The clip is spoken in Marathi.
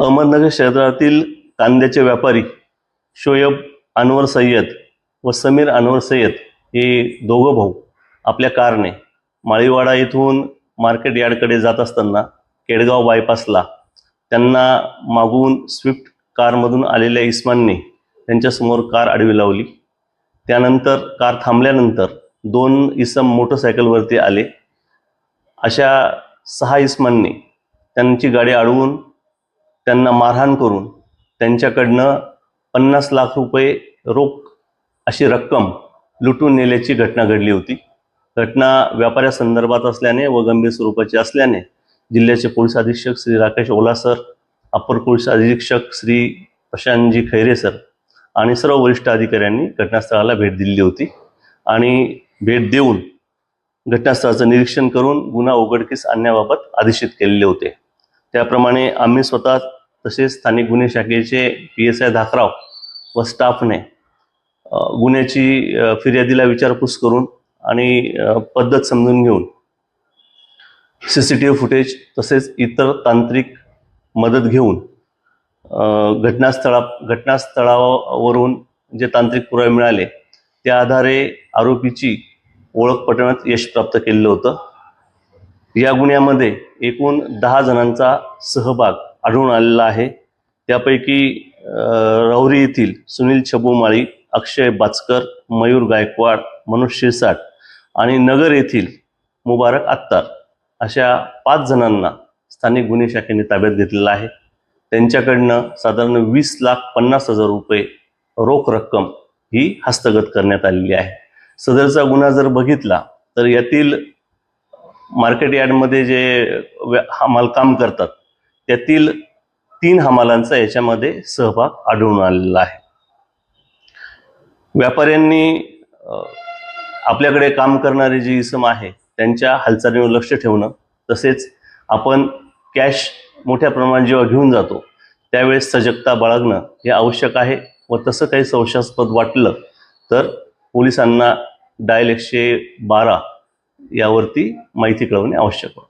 अहमदनगर शहरातील कांद्याचे व्यापारी शोएब अनवर सय्यद व समीर अनवर सय्यद हे दोघं भाऊ आपल्या कारने माळीवाडा येथून मार्केट यार्डकडे जात असताना केडगाव बायपासला त्यांना मागून स्विफ्ट कारमधून आलेल्या इस्मानने त्यांच्यासमोर कार आडवी लावली. त्यानंतर कार थांबल्यानंतर दोन इसम मोटरसायकलवरती आले. अशा सहा इस्मांनी त्यांची गाडी अडवून त्यांना मारहाण करून त्यांच्याकडनं पन्नास लाख रुपये रोख अशी रक्कम लुटून नेल्याची घटना घडली होती. घटना व्यापाऱ्यासंदर्भात असल्याने व गंभीर स्वरूपाची असल्याने जिल्ह्याचे पोलीस अधीक्षक Shri Rakesh Ola sir upper police अधीक्षक श्री प्रशांतजी खैरे सर आणि सर्व वरिष्ठ अधिकाऱ्यांनी घटनास्थळाला भेट दिली होती आणि भेट देऊन घटनास्थळाचं निरीक्षण करून गुन्हा उघडकीस आणण्याबाबत आदेशित केलेले होते. त्याप्रमाणे आम्ही स्वतः तसेच स्थानिक गुन्हे शाखेचे पी एस आय धाकराव व स्टाफने गुन्ह्याची फिर्यादीला विचारपूस करून आणि पद्धत समजून घेऊन C C T V footage तसेच इतर तांत्रिक मदत घेऊन घटनास्थळा घटनास्थळावरून जे तांत्रिक पुरावे मिळाले त्या आधारे आरोपीची ओळख पटवण्यात यश प्राप्त केलेलं होतं. या गुन्ह्यामध्ये एकूण दहा जणांचा सहभाग आढळून आलेला आहे. त्यापैकी रौरी राहुरी येथील सुनील छबुमाळी अक्षय बाचकर मयूर गायकवाड मनोज शिरसाट आणि नगर येथील मुबारक अत्तार अशा पाच जणांना स्थानिक गुन्हे शाखेने ताब्यात घेतलेला आहे. त्यांच्याकडनं साधारण वीस लाख पन्नास हजार रुपये रोख रक्कम ही हस्तगत करण्यात आलेली आहे. सदरचा गुन्हा जर बघितला तर यातील मार्केट यार्डमध्ये जे व्या- हमाल काम करतात त्यातील तीन हमालांचा याच्यामध्ये सहभाग आढळून आलेला आहे. व्यापाऱ्यांनी आपल्याकडे काम करणारे जी इसम आहे त्यांच्या हालचालीवर लक्ष ठेवणं तसेच आपण कॅश मोठ्या प्रमाणात जेव्हा घेऊन जातो त्यावेळेस सजगता बाळगणं हे आवश्यक आहे व तसं काही संशयास्पद वाटलं तर पोलिसांना डायल एकशे बारा यावरती माहिती कळवणे आवश्यक आहे.